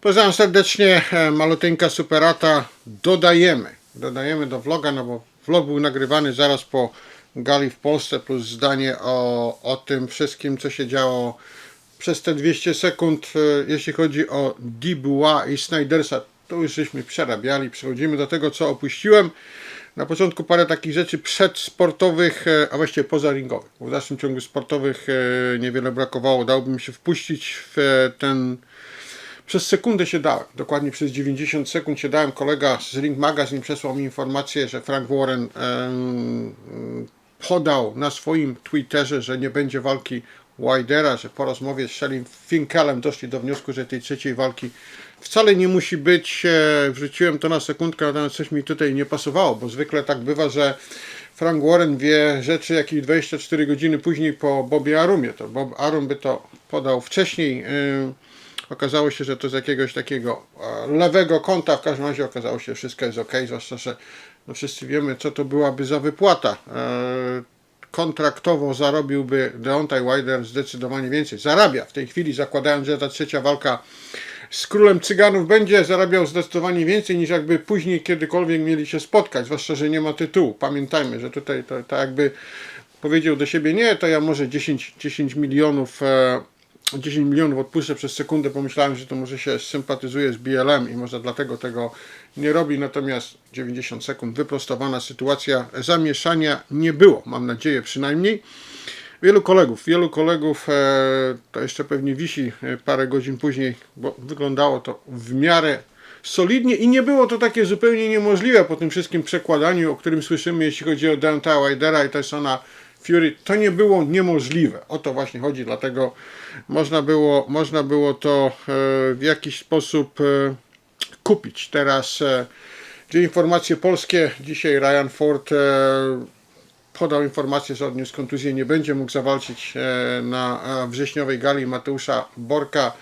Pozdrawiam serdecznie, e, maluteńka superata dodajemy, dodajemy do vloga, no bo vlog był nagrywany zaraz po gali w Polsce, plus zdanie o, o tym wszystkim, co się działo przez te 200 sekund, e, jeśli chodzi o Dibuła i Snydersa, to już żeśmy przerabiali, przechodzimy do tego, co opuściłem. Na początku parę takich rzeczy przedsportowych, e, a właściwie pozaringowych. Bo w dalszym ciągu sportowych niewiele brakowało. Dałoby mi się wpuścić w ten przez sekundę się dałem, dokładnie przez 90 sekund się dałem. Kolega z Ring Magazine przesłał mi informację, że Frank Warren podał na swoim Twitterze, że nie będzie walki Widera, że po rozmowie z Shelly Finkelem doszli do wniosku, że tej trzeciej walki wcale nie musi być. E, Wrzuciłem to na sekundkę, natomiast coś mi tutaj nie pasowało, bo zwykle tak bywa, że Frank Warren wie rzeczy jakieś 24 godziny później po Bobie Arumie. To Bob Arum by to podał wcześniej. Yy, Okazało się, że to z jakiegoś takiego e, lewego kąta, w każdym razie okazało się, że wszystko jest ok, zwłaszcza, że no wszyscy wiemy, co to byłaby za wypłata. E, kontraktowo zarobiłby Deontay Wilder zdecydowanie więcej. Zarabia w tej chwili, zakładając, że ta trzecia walka z królem cyganów będzie zarabiał zdecydowanie więcej niż jakby później kiedykolwiek mieli się spotkać, zwłaszcza, że nie ma tytułu. Pamiętajmy, że tutaj to, to jakby powiedział do siebie, nie, to ja może 10, 10 milionów e, 10 milionów odpuszczę przez sekundę, pomyślałem, że to może się sympatyzuje z BLM i może dlatego tego nie robi, natomiast 90 sekund wyprostowana sytuacja, zamieszania nie było, mam nadzieję przynajmniej. Wielu kolegów, wielu kolegów, e, to jeszcze pewnie wisi e, parę godzin później, bo wyglądało to w miarę solidnie i nie było to takie zupełnie niemożliwe po tym wszystkim przekładaniu, o którym słyszymy, jeśli chodzi o Deontaya Wilder'a i Tysona Fury, to nie było niemożliwe. O to właśnie chodzi, dlatego można było, można było to e, w jakiś sposób e, kupić. Teraz e, dwie informacje polskie. Dzisiaj Ryan Ford podał informację, że odniósł kontuzję, nie będzie mógł zawalczyć na wrześniowej gali Mateusza Borka.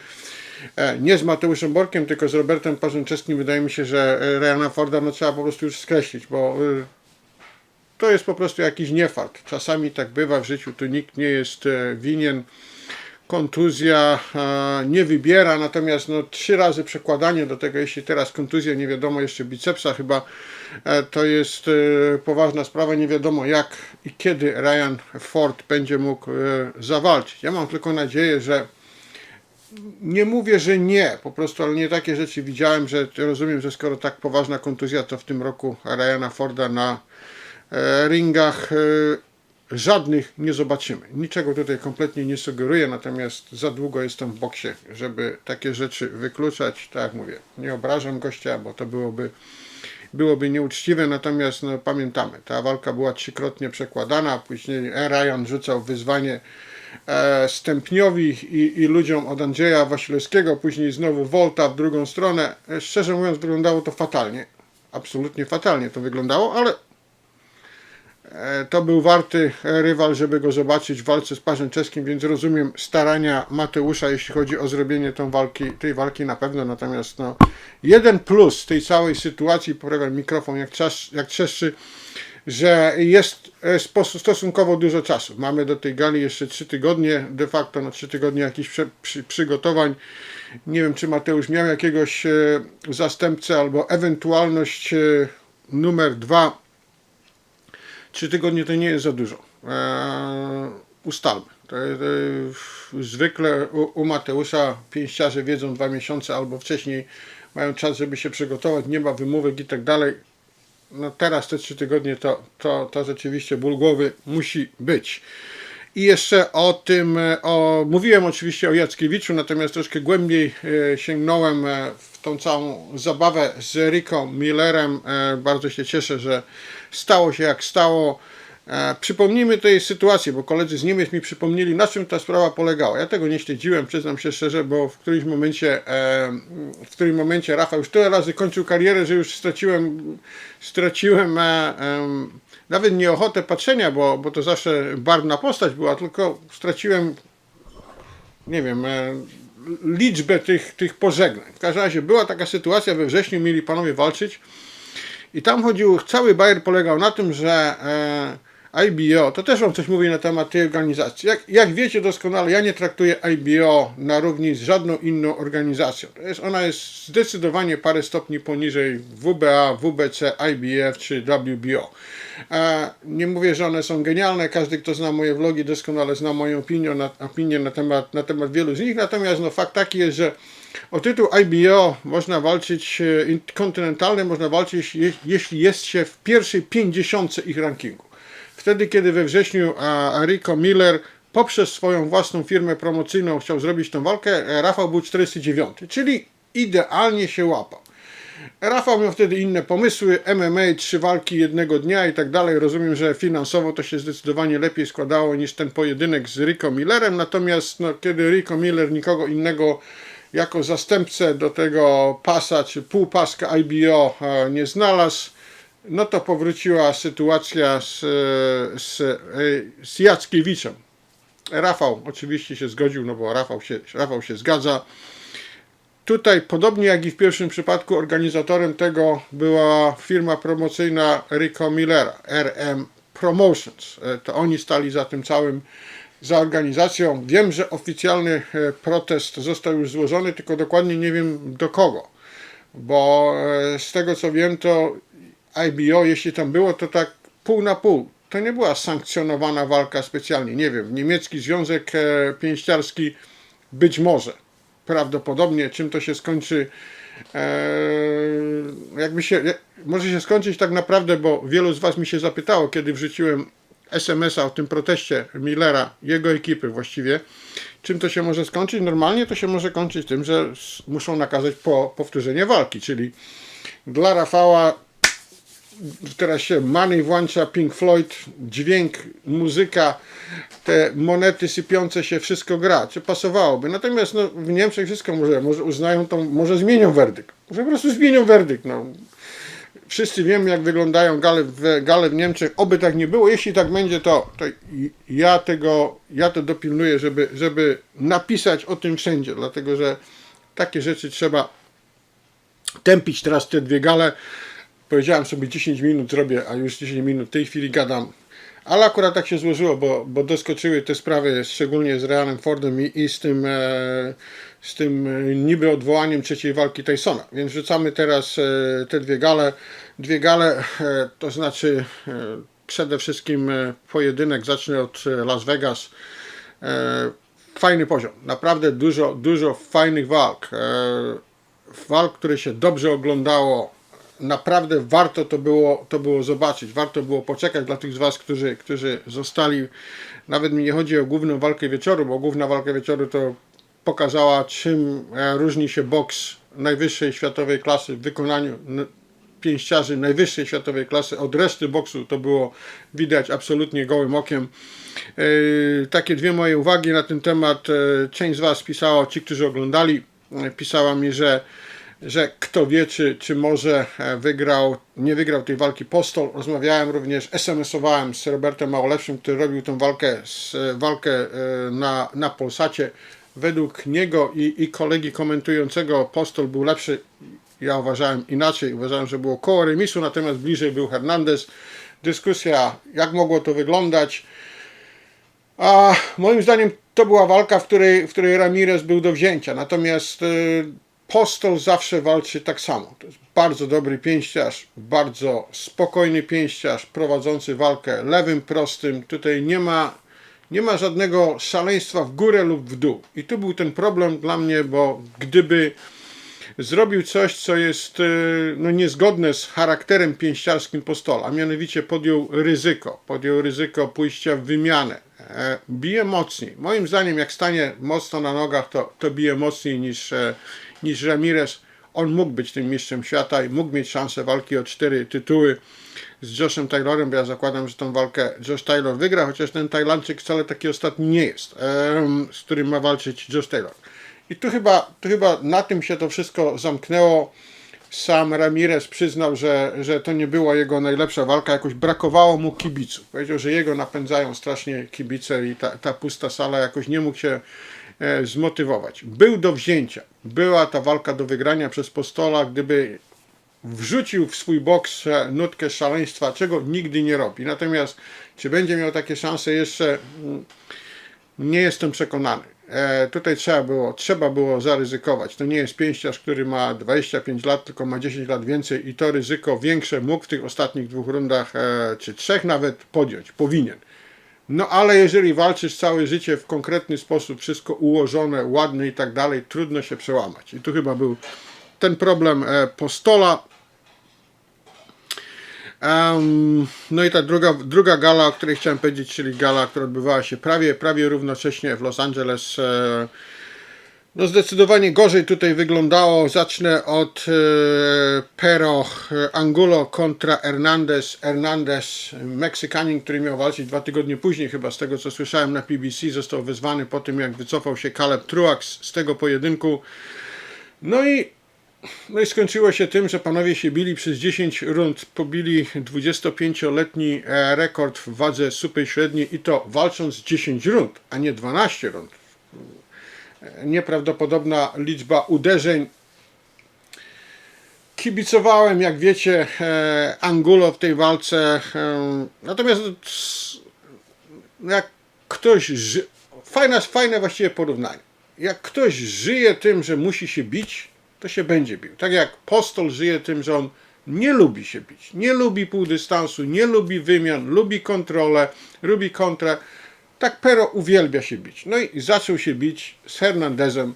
Nie z Mateuszem Borkiem, tylko z Robertem Parzęczewskim. Wydaje mi się, że Ryana Forda no, trzeba po prostu już skreślić, bo to jest po prostu jakiś niefart. Czasami tak bywa w życiu, tu nikt nie jest winien kontuzja e, nie wybiera, natomiast no, trzy razy przekładanie do tego, jeśli teraz kontuzja, nie wiadomo jeszcze bicepsa chyba, e, to jest e, poważna sprawa, nie wiadomo jak i kiedy Ryan Ford będzie mógł zawalczyć. Ja mam tylko nadzieję, że nie mówię, że nie, po prostu, ale nie takie rzeczy widziałem, że rozumiem, że skoro tak poważna kontuzja, to w tym roku Ryana Forda na ringach żadnych nie zobaczymy. Niczego tutaj kompletnie nie sugeruję, natomiast za długo jestem w boksie, żeby takie rzeczy wykluczać. Tak jak mówię, nie obrażam gościa, bo to byłoby, byłoby nieuczciwe, natomiast no, pamiętamy, ta walka była trzykrotnie przekładana, później Ryan rzucał wyzwanie e, Stępniowi i, i ludziom od Andrzeja Wasilewskiego, później znowu Volta w drugą stronę. E, szczerze mówiąc, wyglądało to fatalnie. Absolutnie fatalnie to wyglądało, ale E, to był warty rywal, żeby go zobaczyć w walce z Parzęczewskim, więc rozumiem starania Mateusza, jeśli chodzi o zrobienie tą walki, tej walki na pewno. Natomiast no, jeden plus tej całej sytuacji, poprawiam mikrofon jak, czas, jak trzeszczy, że jest e, stosunkowo dużo czasu. Mamy do tej gali jeszcze 3 tygodnie, de facto no 3 tygodnie jakichś przy, przy, przygotowań. Nie wiem, czy Mateusz miał jakiegoś e, zastępcę albo ewentualność e, numer dwa Trzy tygodnie to nie jest za dużo. Eee, ustalmy. To, to, zwykle u, u Mateusza pięściarze wiedzą dwa miesiące albo wcześniej mają czas, żeby się przygotować, nie ma wymówek i tak dalej. No teraz te trzy tygodnie to, to, to rzeczywiście ból głowy musi być. I jeszcze o tym, o, mówiłem oczywiście o Jackiewiczu, natomiast troszkę głębiej e, sięgnąłem e, w tą całą zabawę z Rico Millerem. E, bardzo się cieszę, że stało się jak stało. E, przypomnijmy tej sytuacji, bo koledzy z Niemiec mi przypomnieli, na czym ta sprawa polegała. Ja tego nie śledziłem, przyznam się szczerze, bo w którymś momencie, e, w którym momencie Rafał już tyle razy kończył karierę, że już straciłem, straciłem e, nawet nie ochotę patrzenia, bo, bo to zawsze barwna postać była, tylko straciłem, nie wiem, liczbę tych, tych pożegnań. W każdym razie była taka sytuacja, we wrześniu mieli panowie walczyć i tam chodził, cały bajer polegał na tym, że IBO, to też Wam coś mówi na temat tej organizacji. Jak, jak wiecie doskonale, ja nie traktuję IBO na równi z żadną inną organizacją. To jest, ona jest zdecydowanie parę stopni poniżej WBA, WBC, IBF czy WBO. Nie mówię, że one są genialne, każdy kto zna moje vlogi doskonale zna moją opinię na, opinię na, temat, na temat wielu z nich, natomiast no, fakt taki jest, że o tytuł IBO można walczyć, e, kontynentalny można walczyć, je, jeśli jest się w pierwszej 50 ich rankingu. Wtedy, kiedy we wrześniu Rico Miller poprzez swoją własną firmę promocyjną chciał zrobić tą walkę, e, Rafał był 49, czyli idealnie się łapał. Rafał miał wtedy inne pomysły, MMA, trzy walki jednego dnia i tak dalej. Rozumiem, że finansowo to się zdecydowanie lepiej składało niż ten pojedynek z Rico Millerem, natomiast no, kiedy Rico Miller nikogo innego jako zastępcę do tego pasa czy półpaska IBO e, nie znalazł, no to powróciła sytuacja z, z, z Jackiewiczem. Rafał oczywiście się zgodził, no bo Rafał się, Rafał się zgadza. Tutaj, podobnie jak i w pierwszym przypadku, organizatorem tego była firma promocyjna Rico Millera, RM Promotions. E, To oni stali za tym całym, za organizacją. Wiem, że oficjalny e, protest został już złożony, tylko dokładnie nie wiem do kogo. Bo e, z tego co wiem, to IBO, jeśli tam było, to tak pół na pół. To nie była sankcjonowana walka specjalnie. Nie wiem, niemiecki związek pięściarski być może prawdopodobnie czym to się skończy. Eee, jakby się, może się skończyć tak naprawdę, bo wielu z Was mi się zapytało, kiedy wrzuciłem SMS-a o tym proteście Millera, jego ekipy właściwie, czym to się może skończyć. Normalnie to się może kończyć tym, że muszą nakazać po powtórzenie walki, czyli dla Rafała teraz się Money włącza, Pink Floyd, dźwięk, muzyka, te monety sypiące się, wszystko gra, czy pasowałoby. Natomiast no, w Niemczech wszystko może, może uznają to, może zmienią werdykt. Może po prostu zmienią werdykt. No. Wszyscy wiemy, jak wyglądają gale w, gale w Niemczech. Oby tak nie było. Jeśli tak będzie, to, to ja tego, ja to dopilnuję, żeby, żeby napisać o tym wszędzie, dlatego że takie rzeczy trzeba tępić teraz te dwie gale powiedziałem sobie 10 minut zrobię, a już 10 minut w tej chwili gadam. Ale akurat tak się złożyło, bo, bo doskoczyły te sprawy, szczególnie z Realem Fordem i, i z tym, e, z tym e, niby odwołaniem trzeciej walki Tysona. Więc rzucamy teraz e, te dwie gale. Dwie gale, e, to znaczy e, przede wszystkim e, pojedynek, zacznę od e, Las Vegas. E, fajny poziom, naprawdę dużo, dużo fajnych walk. E, walk, które się dobrze oglądało, naprawdę warto to było, to było zobaczyć, warto było poczekać dla tych z Was, którzy, którzy zostali. Nawet mi nie chodzi o główną walkę wieczoru, bo główna walka wieczoru to pokazała, czym e, różni się boks najwyższej światowej klasy w wykonaniu pięściarzy najwyższej światowej klasy od reszty boksu. To było widać absolutnie gołym okiem. E, takie dwie moje uwagi na ten temat. E, część z Was pisała, ci, którzy oglądali, pisała mi, że że kto wie, czy, czy może wygrał, nie wygrał tej walki Postol. Rozmawiałem również, SMS-owałem z Robertem Małolepszym, który robił tę walkę, z, walkę na, na Polsacie. Według niego i, i kolegi komentującego Postol był lepszy. Ja uważałem inaczej, uważałem, że było koło remisu, natomiast bliżej był Hernandez. Dyskusja, jak mogło to wyglądać. A moim zdaniem to była walka, w której, w której Ramirez był do wzięcia. Natomiast Postol zawsze walczy tak samo. To jest bardzo dobry pięściarz, bardzo spokojny pięściarz, prowadzący walkę lewym, prostym. Tutaj nie ma, nie ma żadnego szaleństwa w górę lub w dół. I tu był ten problem dla mnie, bo gdyby zrobił coś, co jest no, niezgodne z charakterem pięściarskim Postola, a mianowicie podjął ryzyko, podjął ryzyko pójścia w wymianę, e, bije mocniej. Moim zdaniem, jak stanie mocno na nogach, to, to bije mocniej niż, e, niż Ramirez. On mógł być tym mistrzem świata i mógł mieć szansę walki o cztery tytuły z Joshem Taylorem, bo ja zakładam, że tą walkę Josh Taylor wygra, chociaż ten Tajlandczyk wcale taki ostatni nie jest, z którym ma walczyć Josh Taylor. I tu chyba, tu chyba na tym się to wszystko zamknęło. Sam Ramirez przyznał, że, że to nie była jego najlepsza walka, jakoś brakowało mu kibiców. Powiedział, że jego napędzają strasznie kibice i ta, ta pusta sala jakoś nie mógł się zmotywować. Był do wzięcia. Była ta walka do wygrania przez Postola, gdyby wrzucił w swój boks e, nutkę szaleństwa, czego nigdy nie robi. Natomiast czy będzie miał takie szanse jeszcze, mm, nie jestem przekonany. E, tutaj trzeba było, trzeba było zaryzykować. To nie jest pięściarz, który ma 25 lat, tylko ma 10 lat więcej i to ryzyko większe mógł w tych ostatnich dwóch rundach, e, czy trzech nawet podjąć. Powinien. No ale jeżeli walczysz całe życie w konkretny sposób, wszystko ułożone, ładne i tak dalej, trudno się przełamać. I tu chyba był ten problem e, Postola. Em, no i ta druga, druga gala, o której chciałem powiedzieć, czyli gala, która odbywała się prawie, prawie równocześnie w Los Angeles. E, no zdecydowanie gorzej tutaj wyglądało. Zacznę od e, Pero e, Angulo kontra Hernandez. Hernandez, Meksykanin, który miał walczyć dwa tygodnie później, chyba z tego co słyszałem na PBC, został wezwany po tym, jak wycofał się Caleb Truax z tego pojedynku. No i, no i skończyło się tym, że panowie się bili przez 10 rund, pobili 25-letni e, rekord w wadze super średniej i to walcząc 10 rund, a nie 12 rund nieprawdopodobna liczba uderzeń. Kibicowałem, jak wiecie, e, Angulo w tej walce. e, Natomiast jak ktoś. ży- Fajne, fajne właściwie porównanie. Jak ktoś żyje tym, że musi się bić, to się będzie bił. Tak jak Postol żyje tym, że on nie lubi się bić, nie lubi półdystansu, nie lubi wymian, lubi kontrolę, lubi kontrę. Tak Pero uwielbia się bić. No i zaczął się bić z Hernandezem,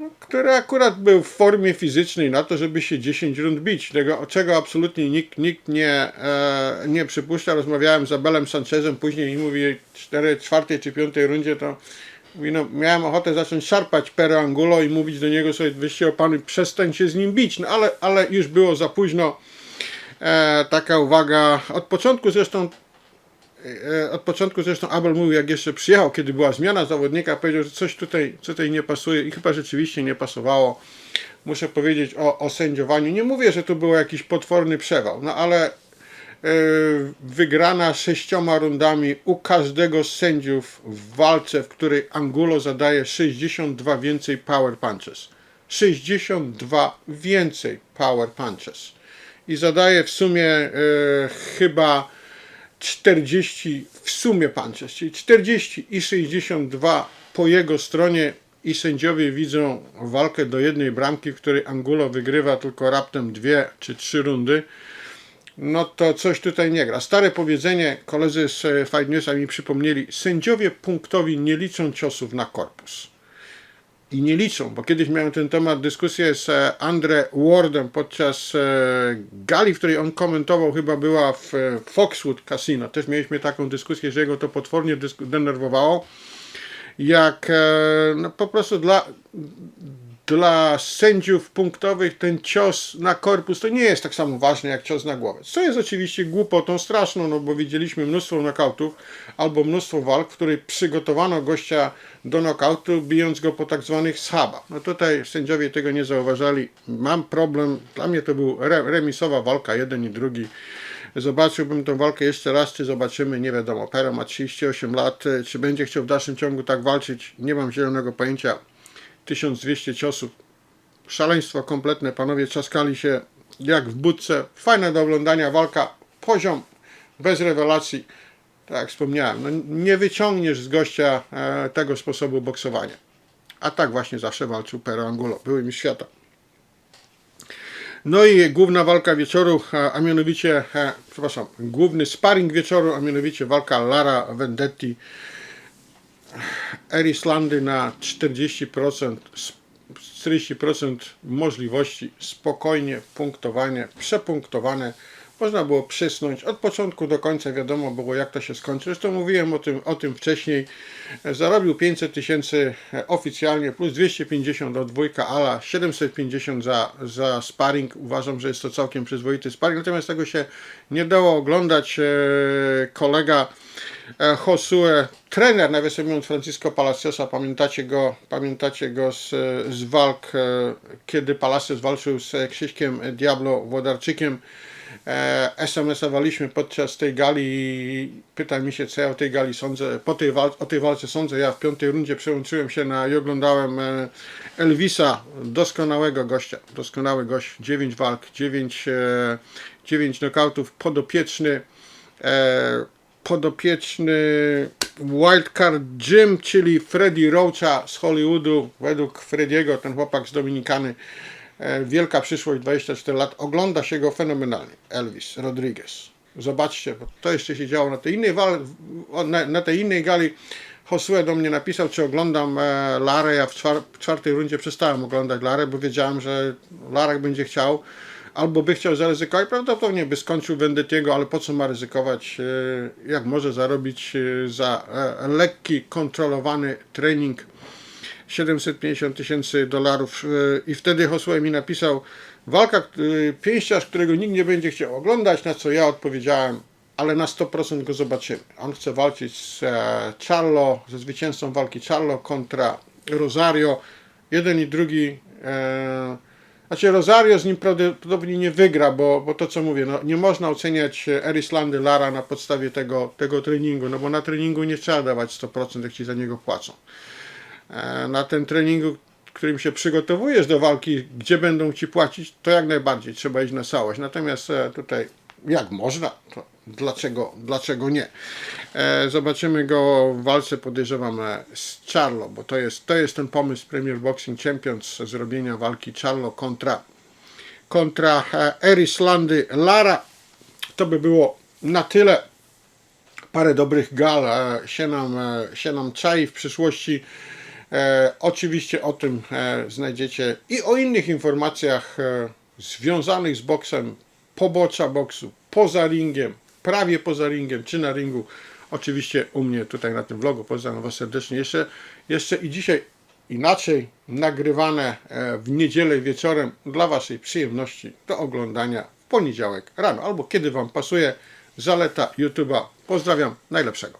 no, który akurat był w formie fizycznej na to, żeby się 10 rund bić. Tego, czego absolutnie nikt, nikt nie, e, nie przypuszcza. Rozmawiałem z Abelem Sanchezem później i mówi w 4, czwartej czy piątej rundzie to mówi, no, miałem ochotę zacząć szarpać Pero Angulo i mówić do niego sobie, wyście o panu przestańcie z nim bić. No ale, ale już było za późno. E, taka uwaga. Od początku zresztą od początku zresztą Abel mówił, jak jeszcze przyjechał, kiedy była zmiana zawodnika, powiedział, że coś tutaj, tutaj nie pasuje i chyba rzeczywiście nie pasowało. Muszę powiedzieć o, o sędziowaniu. Nie mówię, że to był jakiś potworny przewał, no ale e, wygrana sześcioma rundami u każdego z sędziów w walce, w której Angulo zadaje 62 więcej power punches. 62 więcej power punches. I zadaje w sumie e, chyba 40 w sumie punches, czyli 40 i 62 po jego stronie i sędziowie widzą walkę do jednej bramki, w której Angulo wygrywa tylko raptem dwie czy trzy rundy, no to coś tutaj nie gra. Stare powiedzenie, koledzy z e, Fight Newsa mi przypomnieli, sędziowie punktowi nie liczą ciosów na korpus i nie liczą, bo kiedyś miałem ten temat dyskusję z e, Andre Wardem podczas e, gali, w której on komentował, chyba była w e, Foxwood Casino. Też mieliśmy taką dyskusję, że jego to potwornie denerwowało. Jak no, po prostu dla, dla sędziów punktowych ten cios na korpus to nie jest tak samo ważny jak cios na głowę. Co jest oczywiście głupotą straszną, no bo widzieliśmy mnóstwo knokautów albo mnóstwo walk, w której przygotowano gościa do nokautu, bijąc go po tak zwanych schabach. No tutaj sędziowie tego nie zauważali. Mam problem, dla mnie to był re, remisowa walka, jeden i drugi. Zobaczyłbym tą walkę jeszcze raz, czy zobaczymy, nie wiadomo. Pero ma 38 lat, czy będzie chciał w dalszym ciągu tak walczyć, nie mam zielonego pojęcia. 1200 ciosów. Szaleństwo kompletne, panowie trzaskali się jak w budce. Fajna do oglądania walka, poziom bez rewelacji. Tak jak wspomniałem, no nie wyciągniesz z gościa e, tego sposobu boksowania. A tak właśnie zawsze walczył Pero Angulo, były mi świata. No i główna walka wieczoru, a, a mianowicie, e, przepraszam, główny sparring wieczoru, a mianowicie walka Lara Vendetti Erislandy na 40%, s- 40% możliwości, spokojnie punktowanie, przepunktowane. Można było przysnąć. Od początku do końca wiadomo było, jak to się skończy. Zresztą mówiłem o tym, o tym wcześniej. Zarobił 500 tysięcy oficjalnie, plus 250 od dwójka Ala, 750 za, za sparring. Uważam, że jest to całkiem przyzwoity sparring. Natomiast tego się nie dało oglądać. E, Kolega e, Josue, trener, nawiasem mówiąc, Francisco Palaciosa, pamiętacie go, pamiętacie go z, z walk, e, kiedy Palacios walczył z Krzyśkiem Diablo Włodarczykiem. e, SMS-owaliśmy podczas tej gali i pyta mi się, co ja o tej gali sądzę, po tej wal- o tej walce sądzę. Ja w piątej rundzie przełączyłem się na i oglądałem e, Elvisa, doskonałego gościa, doskonały gość, 9 walk, 9, e, 9 knockoutów, podopieczny, e, podopieczny Wildcard Jim, czyli Freddy Roacha z Hollywoodu. Według Frediego, ten chłopak z Dominikany, e, wielka przyszłość, 24 lat. Ogląda się go fenomenalnie. Elvis Rodriguez. Zobaczcie, bo to jeszcze się działo na tej innej, na, na tej innej gali. Josue do mnie napisał, czy oglądam e, Larę. Ja w, czwar, czwartej rundzie przestałem oglądać Larę, bo wiedziałem, że Larek będzie chciał albo by chciał zaryzykować, prawdopodobnie by skończył Vendettiego, ale po co ma ryzykować, e, jak może zarobić e, za e, lekki, kontrolowany trening 750 tysięcy dolarów i wtedy Josue mi napisał walka, pięściarz, którego nikt nie będzie chciał oglądać, na co ja odpowiedziałem, ale na 100% go zobaczymy. On chce walczyć z Charlo, ze zwycięzcą walki Charlo kontra Rosario. Jeden i drugi znaczy Rosario z nim prawdopodobnie nie wygra, bo, bo to co mówię, no, nie można oceniać e, Erislandy Lara na podstawie tego, tego treningu, no bo na treningu nie trzeba dawać 100% jak ci za niego płacą. E, Na tym treningu, którym się przygotowujesz do walki, gdzie będą ci płacić, to jak najbardziej trzeba iść na całość. Natomiast e, tutaj jak można, to dlaczego, dlaczego nie? E, Zobaczymy go w walce, podejrzewam, e, z Charlo, bo to jest, to jest ten pomysł Premier Boxing Champions zrobienia walki Charlo kontra, kontra e, Erislandy Lara. To by było na tyle. Parę dobrych gal e, się nam, się nam czai w przyszłości. E, oczywiście o tym e, znajdziecie i o innych informacjach e, związanych z boksem, pobocza boksu, poza ringiem, prawie poza ringiem, czy na ringu. Oczywiście u mnie tutaj na tym vlogu. Pozdrawiam Was serdecznie. Jeszcze, jeszcze i dzisiaj inaczej nagrywane e, w niedzielę wieczorem dla Waszej przyjemności do oglądania w poniedziałek rano albo kiedy Wam pasuje. Zaleta YouTube'a. Pozdrawiam najlepszego.